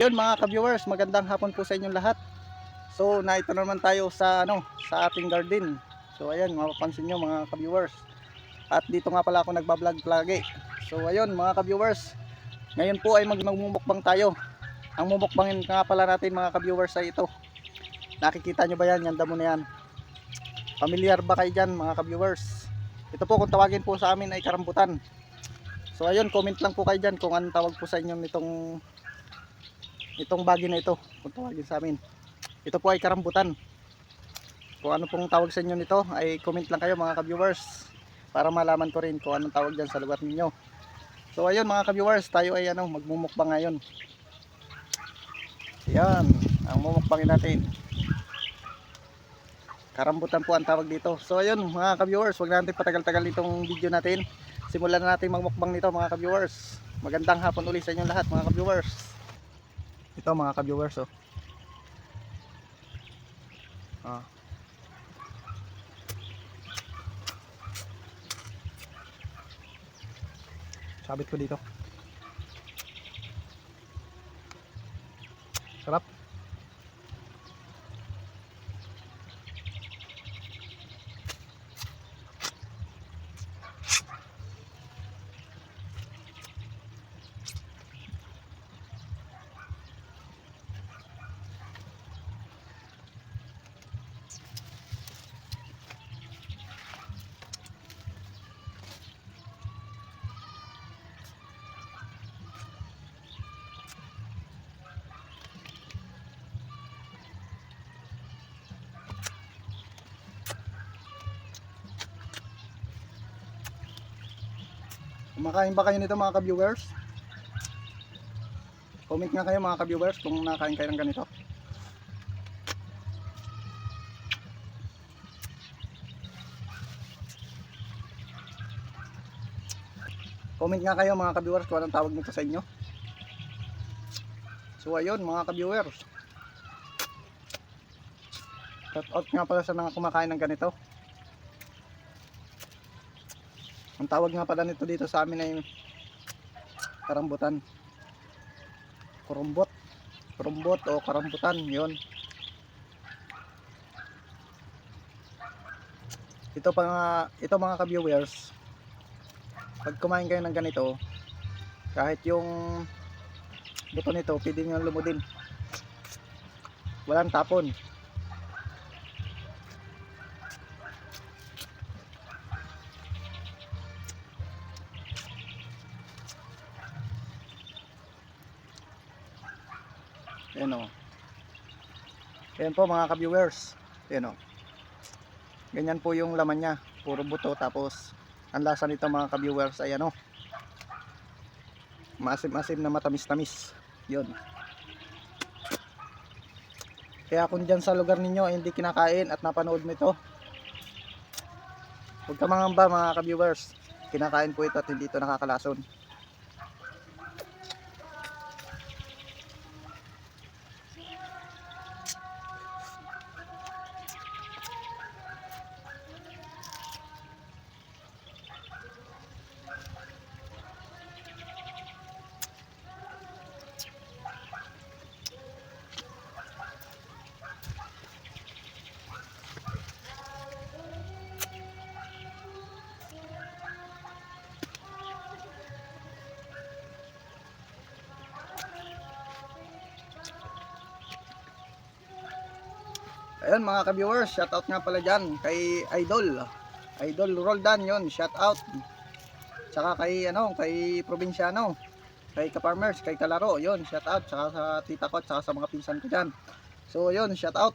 Yun mga ka-viewers, magandang hapon po sa inyong lahat. So, naito na naman tayo sa ano, sa ating garden. So, ayan, mapapansin nyo mga ka-viewers. At dito nga pala ako nagbablog lagi. So, ayun mga ka-viewers. Ngayon po ay magmumukbang tayo. Ang mumukbangin nga pala natin mga ka-viewers ay ito. Nakikita nyo ba yan? Yan damo na yan. Familiar ba kayo dyan mga ka-viewers? Ito po kung tawagin po sa amin ay karambutan. So ayun, comment lang po kayo dyan kung anong tawag po sa inyo nitong itong bagay na ito kung tawagin sa amin. Ito po ay karambutan. Kung ano pong tawag sa inyo nito ay comment lang kayo mga ka-viewers para malaman ko rin kung anong tawag dyan sa lugar ninyo. So ayun mga ka-viewers tayo ay ano magmumukbang ngayon. Yan ang mumukbangin natin. Karambutan po ang tawag dito. So ayun mga ka-viewers wag natin patagal-tagal itong video natin. Simulan na natin magmukbang nito mga ka-viewers. Magandang hapon ulit sa inyong lahat mga ka-viewers ito mga ka-viewers oh. Ah. Sabit ko dito. Sarap. Kumakain ba kayo nito mga ka-viewers? Comment nga kayo mga ka-viewers kung nakain kayo ng ganito. Comment nga kayo mga ka-viewers kung anong tawag nito sa inyo. So ayun mga ka-viewers. Shout out nga pala sa mga kumakain ng ganito. Ang tawag nga pala nito dito sa amin ay karambutan. Kurumbot. Kurumbot o karambutan, yon. Ito pa nga, ito mga ka-viewers, pag kumain kayo ng ganito, kahit yung buto nito, pwede nyo lumudin. Walang tapon. Ayan o. Ayan po mga ka-viewers. Ayan o. Ganyan po yung laman niya. Puro buto. Tapos, ang lasa nito mga ka-viewers ay ano. Masim-masim na matamis-tamis. Yun. Kaya kung dyan sa lugar ninyo ay hindi kinakain at napanood mo ito, huwag ka mangamba mga ka-viewers. Kinakain po ito at hindi ito nakakalason. Ayun mga ka-viewers, shout out nga pala dyan kay Idol. Idol Roldan yon shout out. Tsaka kay ano, kay Probinsyano, kay Ka-Farmers, kay Kalaro, yon shout out. Tsaka sa tita ko, tsaka sa mga pinsan ko dyan. So yun, shout out.